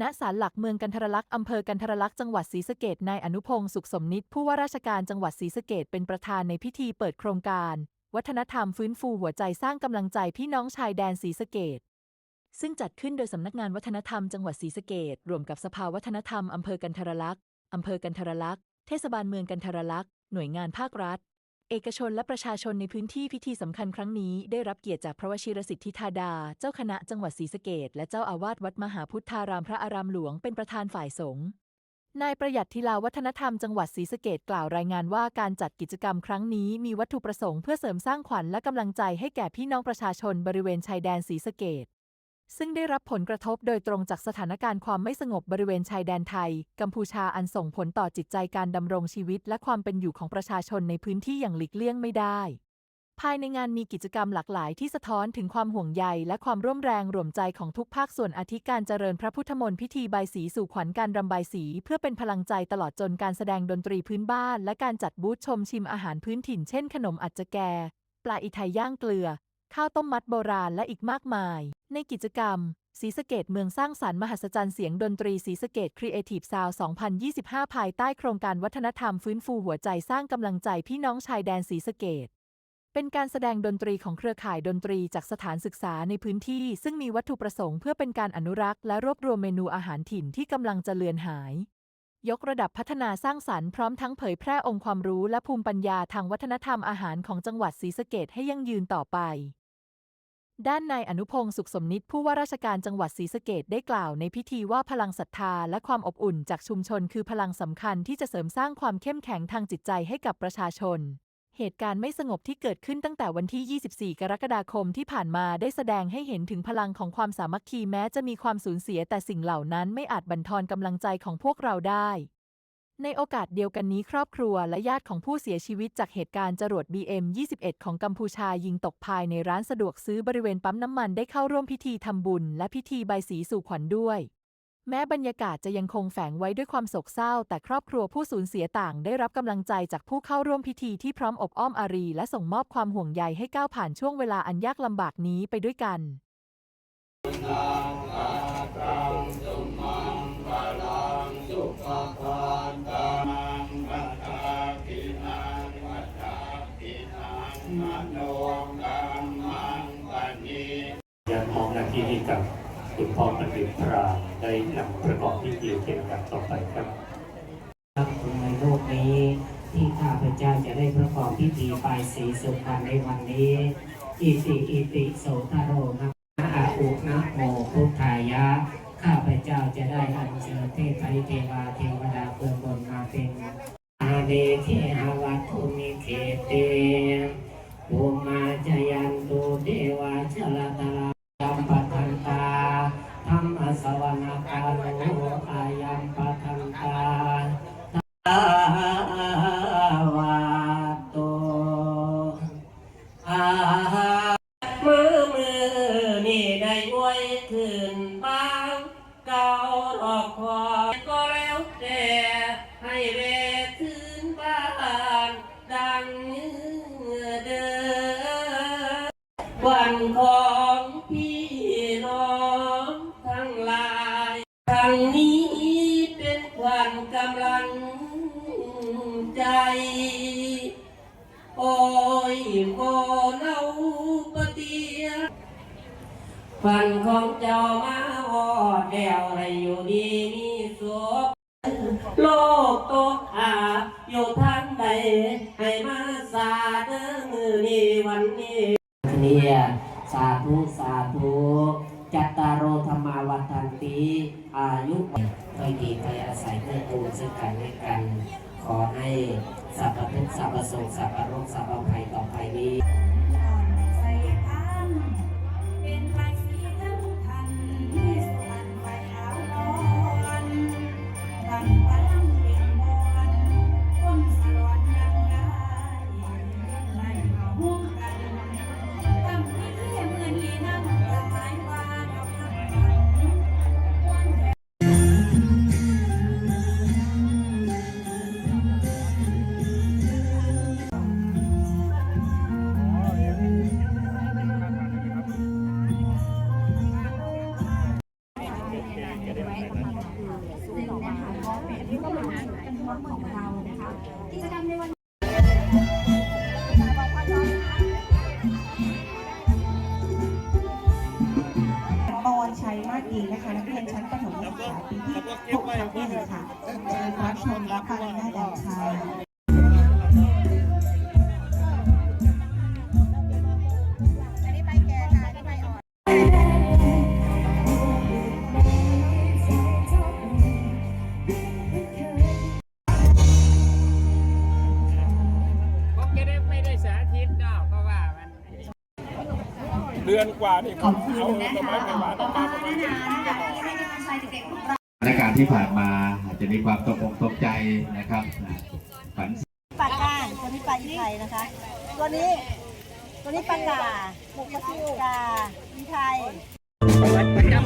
ณศาลหลักเมืองกันทรลักษ์อำเภอกันทรลักษ์จังหวัดศรีสะเกษนายอนุพงศ์สุขสมนิตผู้ว่าราชการจังหวัดศรีสะเกษเป็นประธานในพิธีเปิดโครงการ วัฒนธรรมฟื้นฟูหัวใจสร้างกำลังใจพี่น้องชายแดนศรีสะเกษซึ่งจัดขึ้นโดยสำนักงานวัฒนธรรมจังหวัดศรีสะเกษร่วมกับสภาวัฒนธรรมอำเภอกันทรลักษ์อำเภอกันทรลักษ์เทศบาลเมืองกันทรลักษ์หน่วยงานภาครัฐ เอกชนและประชาชนในพื้นที่พิธีสำคัญครั้งนี้ได้รับเกียรติจากพระวชิรสิทธิธาดา เจ้าคณะจังหวัดศรีสะเกษและเจ้าอาวาสวัดมหาพุทธารามพระอารามหลวงเป็นประธานฝ่ายสงฆ์นายประหยัดทิลาวัฒนธรรมจังหวัดศรีสะเกษกล่าวรายงานว่าการจัดกิจกรรมครั้งนี้มีวัตถุประสงค์เพื่อเสริมสร้างขวัญและกำลังใจให้แก่พี่น้องประชาชนบริเวณชายแดนศรีสะเกษ ซึ่งได้รับผลกระทบโดยตรงจากสถานการณ์ความไม่สงบบริเวณชายแดนไทย กัมพูชาอันส่งผลต่อจิตใจการดำรงชีวิตและความเป็นอยู่ของประชาชนในพื้นที่อย่างหลีกเลี่ยงไม่ได้ ภายในงานมีกิจกรรมหลากหลายที่สะท้อนถึงความห่วงใยและความร่วมแรงรวมใจของทุกภาคส่วนอาทิการเจริญพระพุทธมนต์พิธีใบสีสู่ขวัญการรำใบสี เพื่อเป็นพลังใจตลอดจนการแสดงดนตรีพื้นบ้าน และการจัดบูธชมชิมอาหารพื้นถิ่นเช่นขนมอัจจแก ปลาอีไทยย่างเกลือ ข้าวต้มมัดโบราณและอีกมากมาย ในกิจกรรมศรีสะเกดเมืองสร้างสรรค์มหัศจรรย์เสียงดนตรีศรีสะเกด Creative Sound 2025 ภายใต้โครงการวัฒนธรรมฟื้นฟูหัวใจสร้างกำลังใจพี่น้องชายแดนศรีสะเกดเป็นการแสดงดนตรีของเครือข่ายดนตรีจากสถานศึกษาในพื้นที่ ซึ่งมีวัตถุประสงค์เพื่อเป็นการอนุรักษ์และรวบรวมเมนูอาหารถิ่นที่กำลังจะเลือนหาย ยกระดับพัฒนาสร้างสรรค์พร้อมทั้งเผยแพร่องค์ความรู้และภูมิปัญญาทางวัฒนธรรมอาหารของจังหวัดศรีสะเกดให้ยั่งยืนต่อไป ด้านนายอนุพงศ์สุขสมนิตผู้ว่าราชการจังหวัดศรีสะเกดได้กล่าวในพิธีว่าพลังศรัทธาและความอบอุ่นจากชุมชนคือพลังสำคัญที่จะเสริมสร้างความเข้มแข็งทางจิตใจให้กับประชาชน เหตุการณ์ไม่สงบที่เกิดขึ้นตั้งแต่วันที่ 24 กรกฎาคมที่ผ่านมาได้แสดงให้เห็นถึงพลังของความสามัคคีแม้จะมีความสูญเสียแต่สิ่งเหล่านั้นไม่อาจบั่นทอนกำลังใจของพวกเราได้ ในโอกาสเดียวกันนี้ครอบครัวและญาติของผู้เสียชีวิตจากเหตุการณ์จรวด BM21 ของกัมพูชายิงตกภายในร้านสะดวกซื้อบริเวณปั๊มน้ำมันได้เข้าร่วมพิธีทำบุญและพิธีใบสีสู่ขวัญด้วย แม้บรรยากาศจะยังคงแฝงไว้ด้วยความโศกเศร้า แต่ครอบครัวผู้สูญเสียต่างได้รับกำลังใจจากผู้เข้าร่วมพิธีที่พร้อมอบอ้อมอารี และส่งมอบความห่วงใยให้ก้าวผ่านช่วงเวลาอันยากลำบากนี้ไปด้วยกัน ที่นี้กับคุณพ่อประดิษฐ์พรามได้นำประกอบพิธีเกี่ยวกับต่อไปครับครับในโลกนี้ที่ข้าพเจ้าจะได้ประกอบพิธีปลายสีสุพรรณในวันนี้ อิติอิติโสตโรนะอาอุนะโมพุทธายะ ข้าพเจ้าจะได้อัญเชิญเทพเทวาเทวดา ของพี่น้องทั้งหลายครั้งนี้เป็นขวันกำลังใจ โอ้ยโมเนาปะเตียฝันของเจ้ามาวอดแดวให้อยู่ดีมีสุขโลกตกอาอยู่ทางใดให้ ซึ่งกันและกัน ขอให้สรรพทุกข์สรรพสุขสรรพโรคสรรพภัยต่อไปนี้ ถของเรานะคะกิจกรรมในวันบวรชัยมากดีนะคะนักเรียนชั้นประถมศึกษาปีที่หกทับหนึ่งค่ะเชิญรับชมรับฟังได้แล้วค่ะ เดือนกว่านี่ขอบคุณเอานะต้นไม้คะปหวานต่อออกมามาประมาณนะนี้คะนะคะที่ให้กำลังใจเด็กๆของเราสถานการณ์ที่ผ่านมาอาจจะมีความตกอกตกใจนะครับฝันปลาก้างตัวนี้ปลาอีไทยนะคะ ตัวนี้ ตัวนี้ปลากาหมกปลาซิวกาอีไทยประจำ